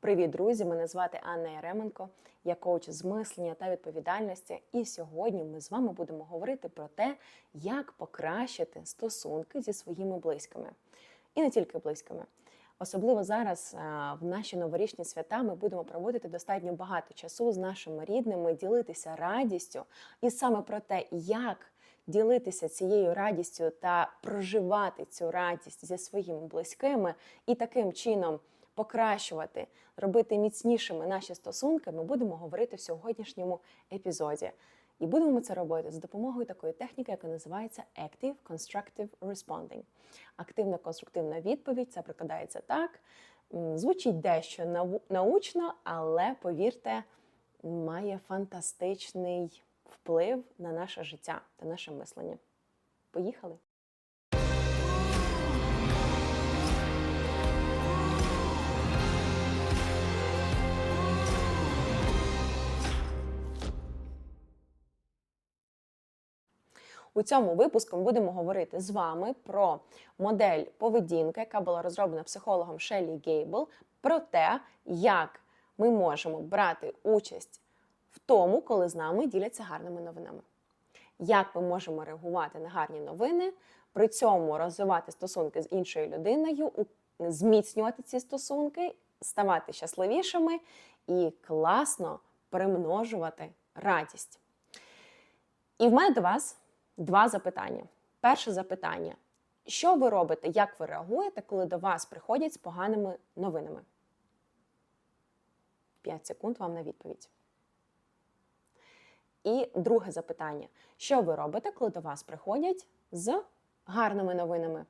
Привіт, друзі! Мене звати Анна Яременко, я коуч з мислення та відповідальності. І сьогодні ми з вами будемо говорити про те, як покращити стосунки зі своїми близькими. І не тільки близькими. Особливо зараз, в наші новорічні свята, ми будемо проводити достатньо багато часу з нашими рідними, ділитися радістю, і саме про те, як ділитися цією радістю та проживати цю радість зі своїми близькими, і таким чином покращувати, робити міцнішими наші стосунки, ми будемо говорити в сьогоднішньому епізоді. І будемо ми це робити за допомогою такої техніки, яка називається Active Constructive Responding. Активна конструктивна відповідь це прикладається так. Звучить дещо научно, але повірте, має фантастичний вплив на наше життя та наше мислення. Поїхали! У цьому випуску ми будемо говорити з вами про модель поведінки, яка була розроблена психологом Шеллі Гейбл, про те, як ми можемо брати участь в тому, коли з нами діляться гарними новинами. Як ми можемо реагувати на гарні новини, при цьому розвивати стосунки з іншою людиною, зміцнювати ці стосунки, ставати щасливішими і класно примножувати радість. І в мене до вас два запитання. Перше запитання: що ви робите, як ви реагуєте, коли до вас приходять з поганими новинами? 5 секунд вам на відповідь. І друге запитання: що ви робите, коли до вас приходять з гарними новинами?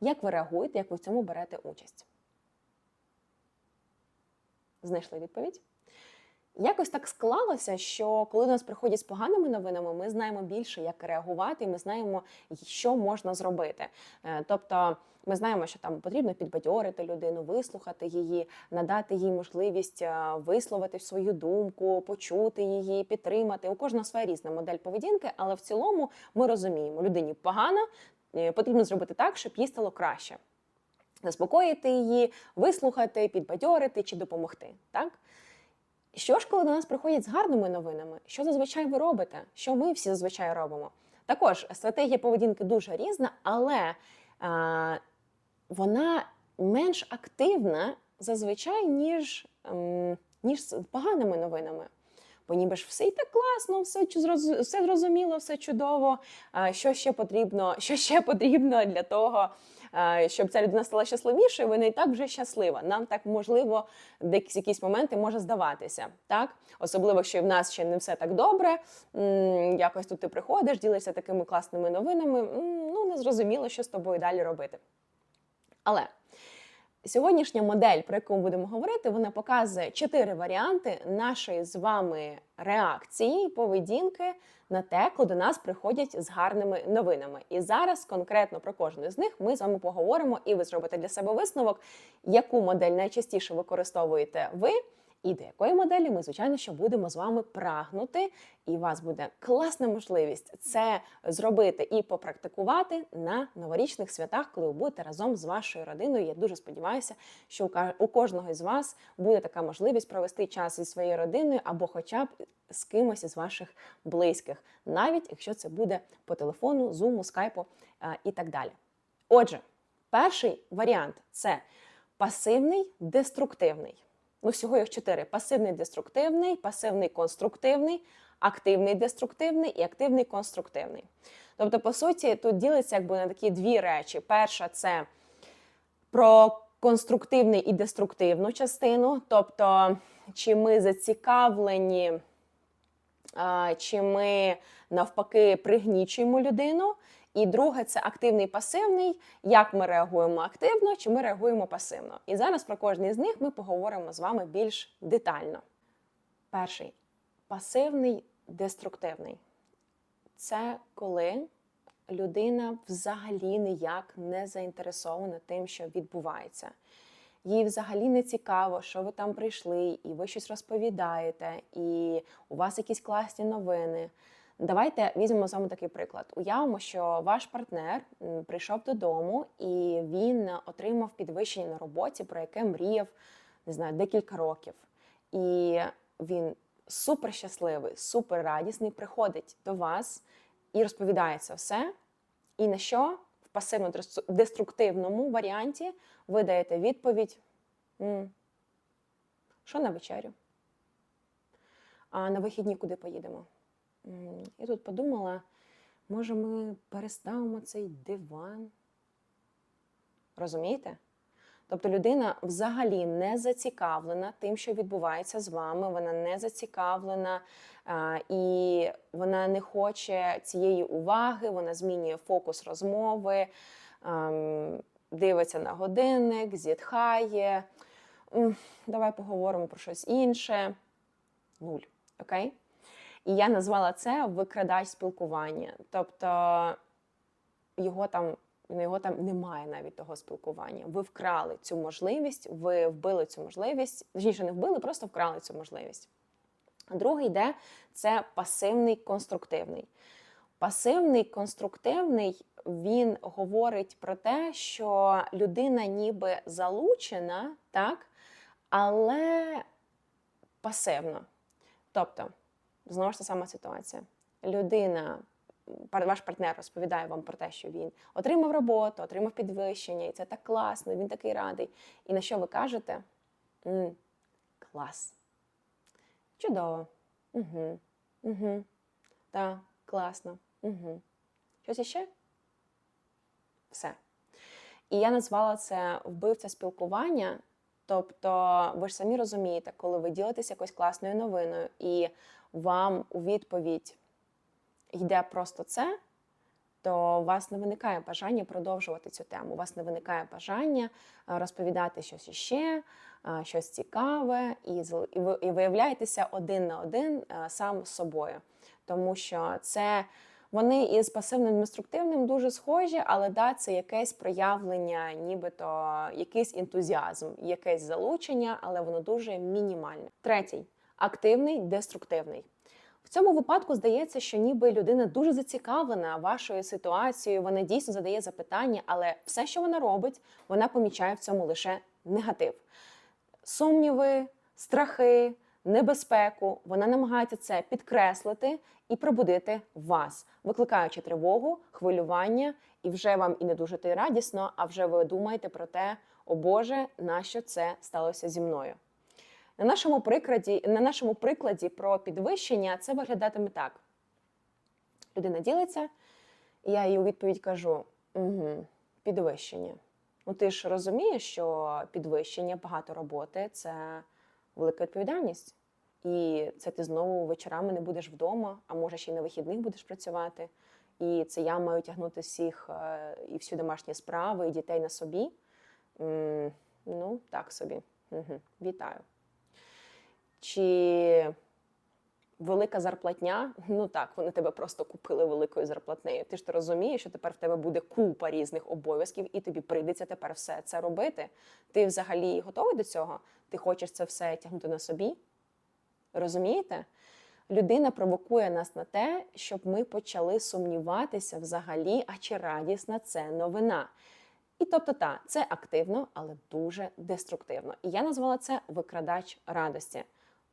Як ви реагуєте, як ви в цьому берете участь? Знайшли відповідь? Якось так склалося, що коли до нас приходять з поганими новинами, ми знаємо більше, як реагувати, і ми знаємо, що можна зробити. Е, Тобто, ми знаємо, що там потрібно підбадьорити людину, вислухати її, надати їй можливість е, висловити свою думку, почути її, підтримати. У кожного своя різна модель поведінки, але в цілому ми розуміємо, людині погано, е, потрібно зробити так, щоб їй стало краще. Заспокоїти її, вислухати, підбадьорити чи допомогти. Так? Що ж, коли до нас приходять з гарними новинами, що зазвичай ви робите? Що ми всі зазвичай робимо? Також стратегія поведінки дуже різна, але а, вона менш активна зазвичай, ніж, ем, ніж з поганими новинами. Бо ніби ж все і так класно, все, все зрозуміло, все чудово. Що ще потрібно, що ще потрібно для того, щоб ця людина стала щасливішою, вона і так вже щаслива. Нам так можливо, якісь, якісь моменти може здаватися, так? Особливо, що в нас ще не все так добре. Якось тут ти приходиш, ділишся такими класними новинами. Ну, не зрозуміло, що з тобою далі робити. Але сьогоднішня модель, про яку ми будемо говорити, вона показує чотири варіанти нашої з вами реакції і поведінки на те, коли до нас приходять з гарними новинами. І зараз конкретно про кожну з них ми з вами поговоримо, і ви зробите для себе висновок, яку модель найчастіше використовуєте ви. І до якої моделі ми, звичайно, що будемо з вами прагнути, і у вас буде класна можливість це зробити і попрактикувати на новорічних святах, коли ви будете разом з вашою родиною. Я дуже сподіваюся, що у кожного із вас буде така можливість провести час зі своєю родиною або, хоча б з кимось із ваших близьких, навіть якщо це буде по телефону, зуму, скайпу і так далі. Отже, перший варіант це пасивний деструктивний. Ну, всього їх чотири: пасивний деструктивний, пасивний конструктивний, активний деструктивний і активний конструктивний. Тобто, по суті, тут ділиться якби на такі дві речі. Перша це про конструктивний і деструктивну частину, тобто, чи ми зацікавлені, чи ми навпаки пригнічуємо людину. І друге це активний пасивний, як ми реагуємо активно, чи ми реагуємо пасивно. І зараз про кожний з них ми поговоримо з вами більш детально. Перший пасивний деструктивний це коли людина взагалі ніяк не заінтересована тим, що відбувається. Їй взагалі не цікаво, що ви там прийшли, і ви щось розповідаєте, і у вас якісь класні новини. Давайте візьмемо з вами такий приклад. Уявимо, що ваш партнер прийшов додому і він отримав підвищення на роботі, про яке мріяв не знаю, декілька років. І він супер щасливий, супер радісний, приходить до вас і розповідає це все. І на що в пасивно-деструктивному варіанті ви даєте відповідь: «М, що на вечерю? А на вихідні куди поїдемо? Я тут подумала, може, ми переставимо цей диван. Розумієте? Тобто людина взагалі не зацікавлена тим, що відбувається з вами, вона не зацікавлена і вона не хоче цієї уваги, вона змінює фокус розмови, ам, дивиться на годинник, зітхає. Давай поговоримо про щось інше. Нуль. Окей? І я назвала це викрадач спілкування. Тобто його там, ну, його там немає навіть того спілкування. Ви вкрали цю можливість, ви вбили цю можливість, точніше, не вбили, просто вкрали цю можливість. Другий йде це пасивний конструктивний. Пасивний конструктивний він говорить про те, що людина ніби залучена, так, але пасивно. Тобто, знову ж та сама ситуація. Людина, ваш партнер розповідає вам про те, що він отримав роботу, отримав підвищення, і це так класно, він такий радий. І на що ви кажете? м клас. Чудово. Угу. Угу. Так, класно. Угу. Щось іще? Все. І я назвала це вбивця спілкування. Тобто, ви ж самі розумієте, коли ви ділитесь якоюсь класною новиною, і вам у відповідь йде просто це, то у вас не виникає бажання продовжувати цю тему. У вас не виникає бажання е, розповідати щось іще, е, щось цікаве, і і ви і виявляєтеся один на один е, сам з собою. Тому що це вони із пасивним деструктивним дуже схожі, але да, це якесь проявлення, нібито якийсь ентузіазм, якесь залучення, але воно дуже мінімальне. Третій активний деструктивний. В цьому випадку здається, що ніби людина дуже зацікавлена вашою ситуацією, вона дійсно задає запитання, але все, що вона робить, вона помічає в цьому лише негатив. Сумніви, страхи, небезпеку. Вона намагається це підкреслити і пробудити вас, викликаючи тривогу, хвилювання, і вже вам і не дуже то й радісно, а вже ви думаєте про те, о Боже, нащо це сталося зі мною. На нашому прикладі, на нашому прикладі про підвищення це виглядатиме так: людина ділиться, і я їй у відповідь кажу: угу, підвищення. Ну ти ж розумієш, що підвищення, багато роботи це велика відповідальність. І це ти знову вечорами не будеш вдома, а може ще й на вихідних будеш працювати. І це я маю тягнути всіх е, і всі домашні справи, і дітей на собі. Ну, так собі. Угу. Вітаю. Чи велика зарплатня? Ну так, вони тебе просто купили великою зарплатнею. Ти ж ти розумієш, що тепер в тебе буде купа різних обов'язків, і тобі прийдеться тепер все це робити. Ти взагалі готовий до цього? Ти хочеш це все тягнути на собі? Розумієте? Людина провокує нас на те, щоб ми почали сумніватися взагалі, а чи радісна це новина. І тобто, та, це активно, але дуже деструктивно. І я назвала це викрадач радості.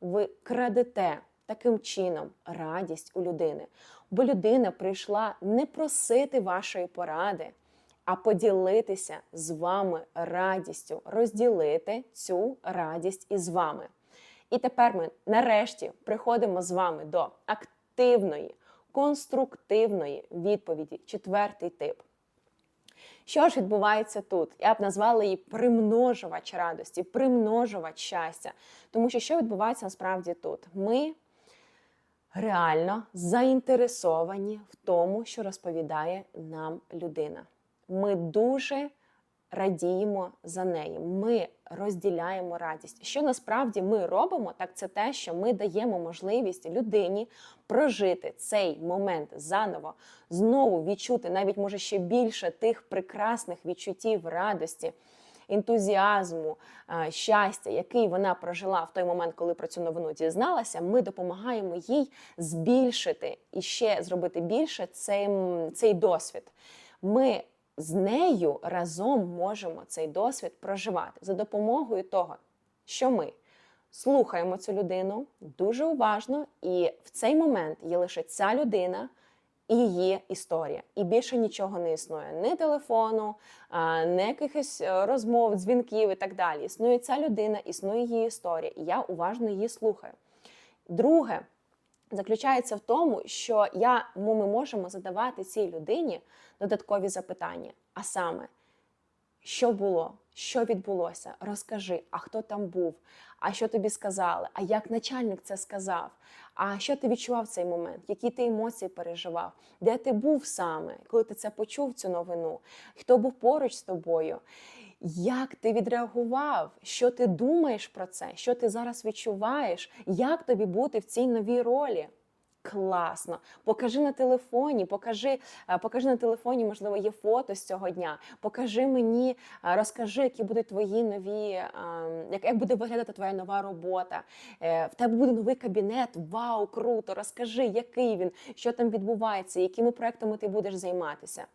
Ви крадете таким чином радість у людини. Бо людина прийшла не просити вашої поради, а поділитися з вами радістю, розділити цю радість із вами. І тепер ми нарешті приходимо з вами до активної, конструктивної відповіді. Четвертий тип. Що ж відбувається тут? Я б назвала її примножувач радості, примножувач щастя. Тому що що відбувається насправді тут? Ми реально заінтересовані в тому, що розповідає нам людина. Ми дуже радіємо за неї. Ми розділяємо радість. Що насправді ми робимо, так це те, що ми даємо можливість людині прожити цей момент заново, знову відчути, навіть може ще більше тих прекрасних відчуттів радості. Ентузіазму, е, щастя, який вона прожила в той момент, коли про цю новину дізналася, ми допомагаємо їй збільшити і ще зробити більше цей, цей досвід. Ми з нею разом можемо цей досвід проживати за допомогою того, що ми слухаємо цю людину дуже уважно, і в цей момент є лише ця людина. І її історія, і більше нічого не існує. Ні телефону, ні якихось е, розмов, дзвінків і так далі. Існує ця людина, існує її історія, і я уважно її слухаю. Друге заключається в тому, що я, ми можемо задавати цій людині додаткові запитання. А саме, що було, що відбулося, розкажи, а хто там був, а що тобі сказали, а як начальник це сказав, а що ти відчував в цей момент, які ти емоції переживав, де ти був саме, коли ти це почув, цю новину, хто був поруч з тобою. Як ти відреагував? Що ти думаєш про це? Що ти зараз відчуваєш? Як тобі бути в цій новій ролі? Класно, покажи на телефоні, покажи, е, покажи на телефоні, можливо, є фото з цього дня. Покажи мені, е, розкажи, які будуть твої нові, е, як, як буде виглядати твоя нова робота. Е, В тебе буде новий кабінет. Вау, круто! Розкажи, який він, що там відбувається, якими проектами ти будеш займатися.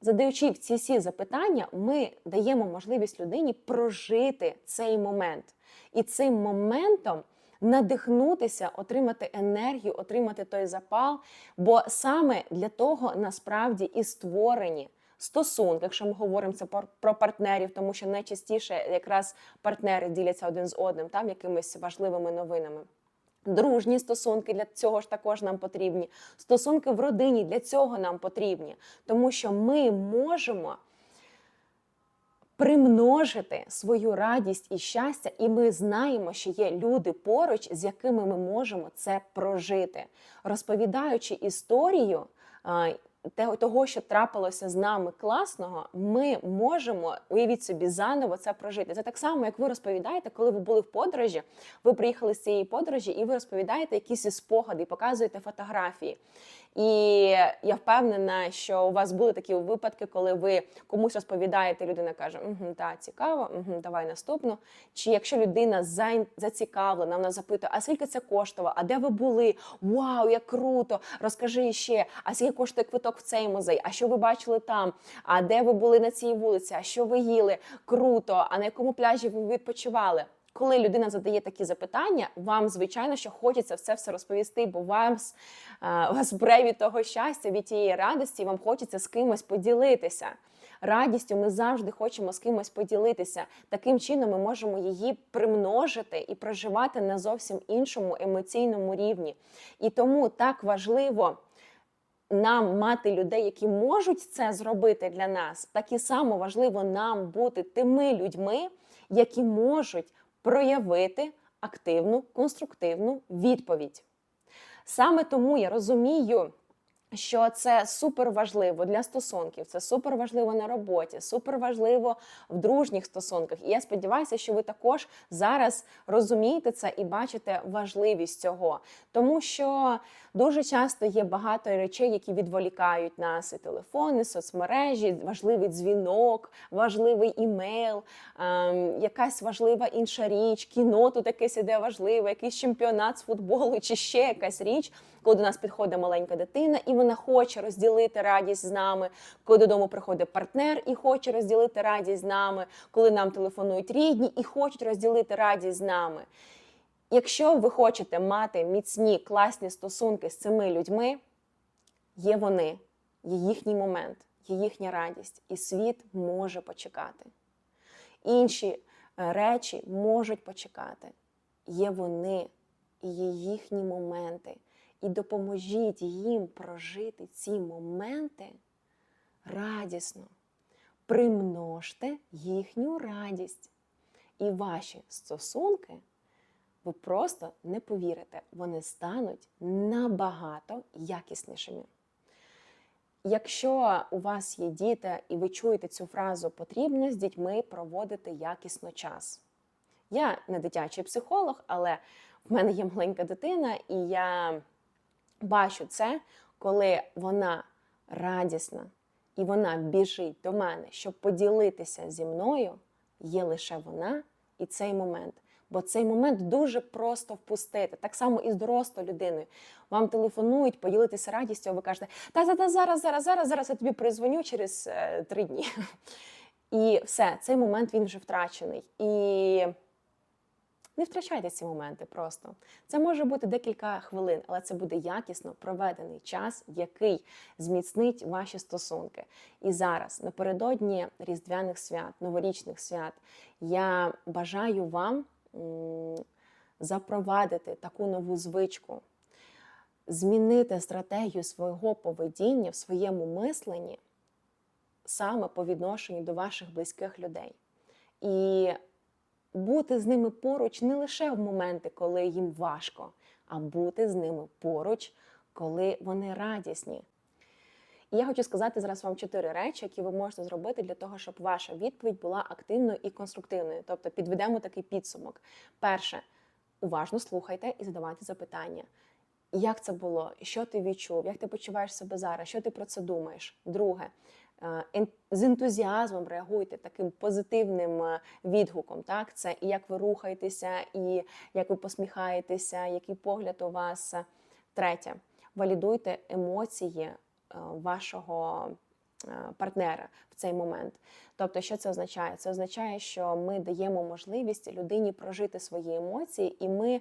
Задаючи ці всі запитання, ми даємо можливість людині прожити цей момент. І цим моментом надихнутися, отримати енергію, отримати той запал. Бо саме для того насправді і створені стосунки, якщо ми говоримо це про- партнерів, тому що найчастіше якраз партнери діляться один з одним там якимись важливими новинами. Дружні стосунки для цього ж також нам потрібні. Стосунки в родині для цього нам потрібні, тому що ми можемо примножити свою радість і щастя, і ми знаємо, що є люди поруч, з якими ми можемо це прожити. Розповідаючи історію того, що трапилося з нами класного, ми можемо уявіть собі заново це прожити. Це так само, як ви розповідаєте, коли ви були в подорожі, ви приїхали з цієї подорожі, і ви розповідаєте якісь спогади, показуєте фотографії. І я впевнена, що у вас були такі випадки, коли ви комусь розповідаєте, людина каже: угу, так, цікаво, угу, давай наступну. Чи якщо людина зацікавлена, вона запитує, а скільки це коштувало, а де ви були? Вау, як круто! Розкажи ще, а скільки коштує квиток в цей музей? А що ви бачили там? А де ви були на цій вулиці? А що ви їли? Круто! А на якому пляжі ви відпочивали? Коли людина задає такі запитання, вам звичайно, що хочеться все все розповісти, бо вам е, вас бре від того щастя, від тієї радості, вам хочеться з кимось поділитися. Радістю ми завжди хочемо з кимось поділитися. Таким чином ми можемо її примножити і проживати на зовсім іншому емоційному рівні. І тому так важливо нам мати людей, які можуть це зробити для нас, так і само важливо нам бути тими людьми, які можуть проявити активну конструктивну відповідь. Саме тому я розумію, що це супер важливо для стосунків, це супер важливо на роботі, супер важливо в дружніх стосунках. І я сподіваюся, що ви також зараз розумієте це і бачите важливість цього, тому що дуже часто є багато речей, які відволікають нас: і телефони, соцмережі, важливий дзвінок, важливий імейл, ем, якась важлива інша річ, кіно тут якесь іде важливе, якийсь чемпіонат з футболу чи ще якась річ, коли до нас підходить маленька дитина, і вона хоче розділити радість з нами, коли додому приходить партнер і хоче розділити радість з нами, коли нам телефонують рідні і хочуть розділити радість з нами. Якщо ви хочете мати міцні класні стосунки з цими людьми, є вони, є їхній момент, є їхня радість, і світ може почекати. Інші е, речі можуть почекати. Є вони і є їхні моменти. І допоможіть їм прожити ці моменти радісно. Примножте їхню радість. І ваші стосунки, ви просто не повірите, вони стануть набагато якіснішими. Якщо у вас є діти і ви чуєте цю фразу потрібно з дітьми проводити якісно час. Я не дитячий психолог, але в мене є маленька дитина, і я бачу це, коли вона радісна і вона біжить до мене, щоб поділитися зі мною, є лише вона і цей момент. Бо цей момент дуже просто впустити. Так само і з дорослою людиною. Вам телефонують, поділитися радістю, а ви кажете, та-та-та, зараз, зараз, зараз, зараз я тобі призвоню через е, три дні. І все, цей момент він вже втрачений. І Не втрачайте ці моменти просто. Це може бути декілька хвилин, але це буде якісно проведений час, який зміцнить ваші стосунки. І зараз, напередодні різдвяних свят, новорічних свят, я бажаю вам запровадити таку нову звичку, змінити стратегію свого поведіння в своєму мисленні саме по відношенню до ваших близьких людей. І бути з ними поруч не лише в моменти, коли їм важко, а бути з ними поруч, коли вони радісні. І я хочу сказати зараз вам чотири речі, які ви можете зробити для того, щоб ваша відповідь була активною і конструктивною. Тобто підведемо такий підсумок. Перше, уважно слухайте і задавайте запитання. Як це було? Що ти відчув? Як ти почуваєш себе зараз? Що ти про це думаєш? Друге, е, з ентузіазмом реагуйте таким позитивним е, відгуком. Так, це і як ви рухаєтеся, і як ви посміхаєтеся, який погляд у вас. Третє, валідуйте емоції вашого е, партнера в цей момент. Тобто, що це означає? Це означає, що ми даємо можливість людині прожити свої емоції, і ми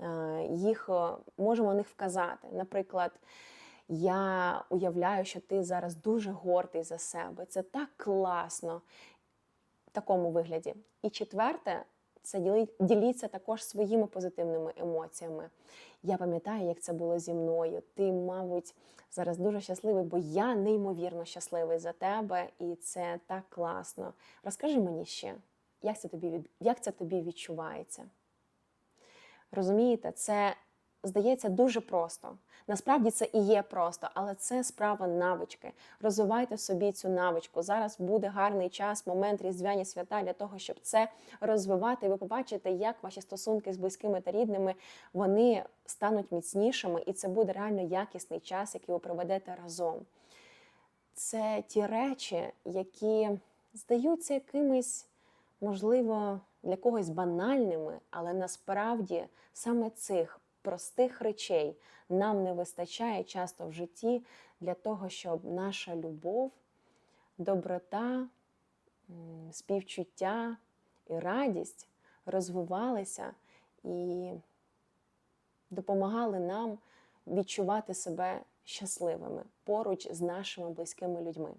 е, їх е, можемо них вказати. Наприклад, я уявляю, що ти зараз дуже гордий за себе. Це так класно в такому вигляді. І четверте, це діліться також своїми позитивними емоціями. Я пам'ятаю, як це було зі мною. Ти, мабуть, зараз дуже щасливий, бо я неймовірно щасливий за тебе, і це так класно. Розкажи мені ще, як це тобі, як це тобі відчувається? Розумієте, це здається дуже просто. Насправді це і є просто, але це справа навички. Розвивайте собі цю навичку. Зараз буде гарний час, момент різдвяні свята для того, щоб це розвивати. Ви побачите, як ваші стосунки з близькими та рідними вони стануть міцнішими, і це буде реально якісний час, який ви проведете разом. Це ті речі, які здаються якимись, можливо, для когось банальними, але насправді саме цих простих речей нам не вистачає часто в житті для того, щоб наша любов, доброта, співчуття і радість розвивалися і допомагали нам відчувати себе щасливими поруч з нашими близькими людьми.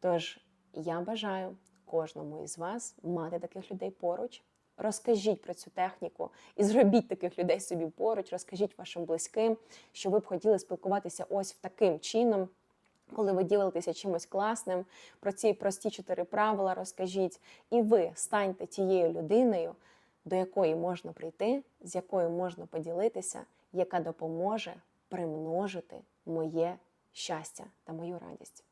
Тож я бажаю кожному із вас мати таких людей поруч. Розкажіть про цю техніку і зробіть таких людей собі поруч, розкажіть вашим близьким, що ви б хотіли спілкуватися ось в таким чином, коли ви ділитеся чимось класним. Про ці прості чотири правила розкажіть, і ви станьте тією людиною, до якої можна прийти, з якою можна поділитися, яка допоможе примножити моє щастя та мою радість.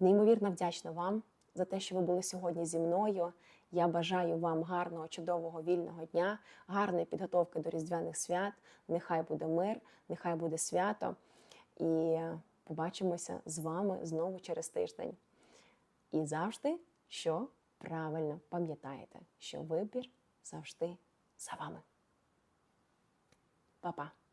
Неймовірно вдячна вам за те, що ви були сьогодні зі мною. Я бажаю вам гарного, чудового вільного дня, гарної підготовки до Різдвяних свят. Нехай буде мир, нехай буде свято. І побачимося з вами знову через тиждень. І завжди, що правильно пам'ятаєте, що вибір завжди за вами. Па-па!